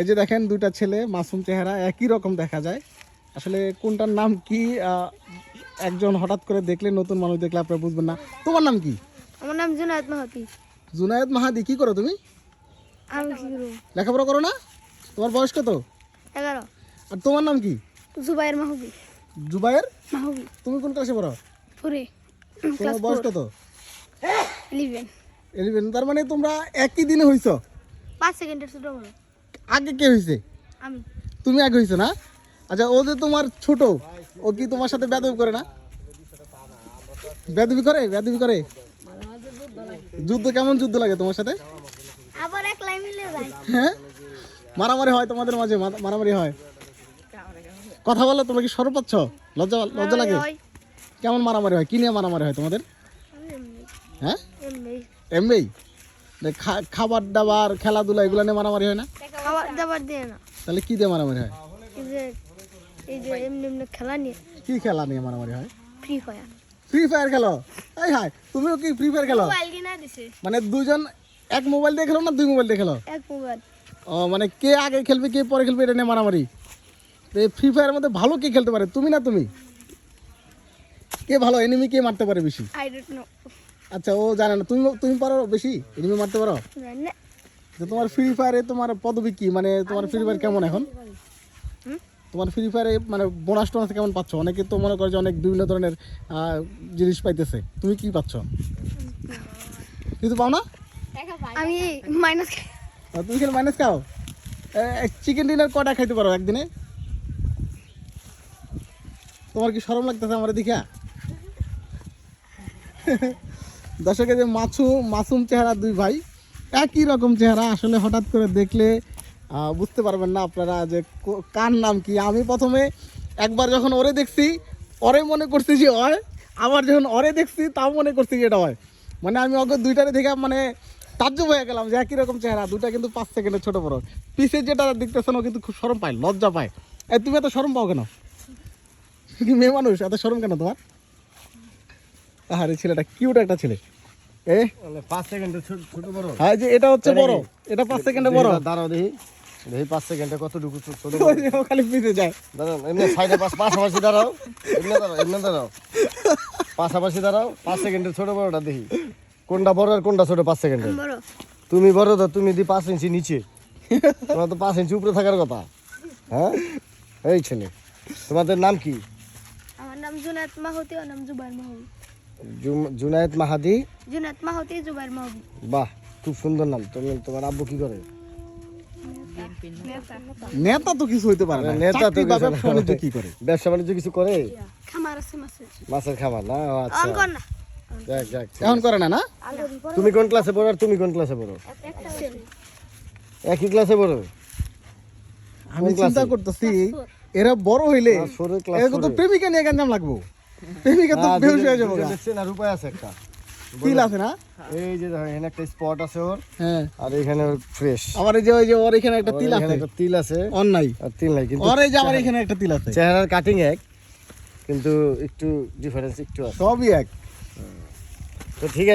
এই যে দেখেন দুইটা ছেলে মাসুম চেহারা একই রকম দেখা যায়। আসলে কোনটার নাম কি একজন হঠাৎ করে দেখলে নতুন মানুষ দেখলে আপনারা বুঝবেন না। তোমার নাম কি? আমার নাম জুনায়দ মাহাতি। জুনায়েদ মাহাদি কি করো তুমি? আমি কি করব? লেখাপড়া করো না? তোমার বয়স কত? এগারো। আর তোমার নাম কি? জুবাইর মাহবি জুবায়ের? মাহবি তুমি কোন ক্লাসে পড়ো? ফোরে। তোমার বয়স কত? ইলেভেন ইলেভেন তার মানে তোমরা একই দিনে হইছো? পাঁচ সেকেন্ডের ছোটো বড়। আগে কে হইছে? আমি। তুমি আগে হইছো না? আচ্ছা ও যে তোমার ছোট ও কি তোমার সাথে বেদবি করে না? বেদবি করে? বেদবি করে? যুদ্ধ কেমন যুদ্ধ লাগে তোমার সাথে? আবার মিলে হ্যাঁ? মারামারি হয় তোমাদের মাঝে মারামারি হয়। কথা বলো তোমরা কি সরব পাচ্ছ? লজ্জা লজ্জা লাগে? কেমন মারামারি হয়? কি নিয়ে মারামারি হয় তোমাদের? হ্যাঁ? এমনি। খাবার দাবার খেলাধুলা এগুলো নিয়ে মারামারি হয় না? দাবার দিয়ে না। তাহলে কি দিয়ে মারামারি হয়? এই যে এই যে এমনি এমনি খেলা নিয়ে। কি খেলা নিয়ে মারামারি হয়? ফ্রি ফায়ার ফ্রি ফায়ার খেলো? এই হাই তুমিও কি ফ্রি ফায়ার খেলো? মোবাইল কিনা দিছে। মানে দুজন এক মোবাইল দিয়ে খেলো না দুই মোবাইল দিয়ে খেলো? এক মোবাইল ও মানে কে আগে খেলবে কে পরে খেলবে এটা নিয়ে মারামারি? তো এই ফ্রি ফায়ারের মধ্যে ভালো কে খেলতে পারে? তুমি না তুমি? কে ভালো এনিমি কে মারতে পারে বেশি? আই ডোন্ট নো আচ্ছা ও জানে না। তুমি তুমি পারো বেশি? এনিমি মারতে পারো? জানি না। তো তোমার ফ্রি ফায়ারে তোমার পদবি কি? মানে তোমার ফ্রি ফায়ার কেমন এখন? তোমার ফ্রি ফায়ারে মানে বোনাস টোনাস কেমন পাচ্ছ? অনেকে তো মনে করে যে অনেক বিভিন্ন ধরনের জিনিস পাইতেছে। তুমি কি পাচ্ছ? কিছু পাও না? আমি মাইনাস তুমি খেলে মাইনাস খাও? চিকেন ডিনার কটা খাইতে পারো একদিনে? তোমার কি সরম লাগতেছে আমার দেখা দর্শকে যে মাছু মাসুম চেহারা দুই ভাই। একই রকম চেহারা। আসলে হঠাৎ করে দেখলে বুঝতে পারবেন না আপনারা যে কার নাম কি। আমি প্রথমে একবার যখন ওরে দেখছি, ওরে মনে করছি যে হয় আবার যখন ওরে দেখছি, তাও মনে করছি যে এটা হয় মানে আমি ওকে দুইটারে দেখে মানে তাজ্জব হয়ে গেলাম যে একই রকম চেহারা দুটা কিন্তু পাঁচ সেকেন্ডের ছোটো বড়। পিসে যেটা দেখতেছেন, ও কিন্তু খুব সরম পায়, লজ্জা পায়। এই তুমি এত সরম পাও কেন? মেয়ে মানুষ, এত সরম কেন তোমার? আরে, ছেলেটা কিউট একটা ছেলে। এ? সেকেন্ডে ছোট ছোট বড়। হ্যাঁ যে এটা হচ্ছে বড়। এটা পাঁচ সেকেন্ডে বড়। দেখি, দাঁড়াও দেখি। দেখি পাঁচ সেকেন্ডে কতটুকু ছোট ছোট ওই যে ও খালি পিছে যায়। দাঁড়াও এমনি সাইডে পাশ পাশাপাশি দাঁড়াও। এমনি দাঁড়াও এমনি দাঁড়াও। পাশাপাশি দাঁড়াও। পাঁচ সেকেন্ডের ছোট বড়টা দেখি। কোনটা বড় আর কোনটা ছোট পাঁচ সেকেন্ডে? তুমি বড় তো তুমি দি পাঁচ ইঞ্চি নিচে। তোমার তো পাঁচ ইঞ্চি উপরে থাকার কথা। হ্যাঁ? এই ছেলে। তোমাদের নাম কি? আমার নাম জুনায়দ মাহতি ওর নাম জুবাইর মাহবি জুনায়েদ মাহাদি? জুনায়দ মাহতি জুবাইর মাহবি বাহ খুব সুন্দর নাম। তুমি তোমার আব্বু কি করে? নেতা। তো কিছু হইতে পারে না। নেতা তো কিছু কি করে? ব্যবসা বাণিজ্য কিছু করে? খামার আছে মাছের। মাছের খাবার না? ও আচ্ছা। না। যাক যাক এখন করে না না? তুমি কোন ক্লাসে পড়ো আর তুমি কোন ক্লাসে পড়ো? একই ক্লাসে পড়ো? আমি চিন্তা করতেছি এরা বড় হইলে এরকম তো প্রেমিকা নিয়ে গঞ্জাম লাগবো। প্রেমিকা তো বেহুশ হয়ে যাব দেখছেন আর উপায় আছে একটা। তিল আছে না? এই যে এখানে একটা স্পট আছে ওর হ্যাঁ। আর এখানে ফ্রেশ আমার এই যে ওই যে ওর এখানে একটা তিল আছে। একটা তিল আছে। অন নাই। আর তিল নাই কিন্তু ওর এই যে আমার এখানে একটা তিল আছে। চেহারার কাটিং এক কিন্তু একটু ডিফারেন্স একটু আছে। সবই এক। তো ঠিক আছে।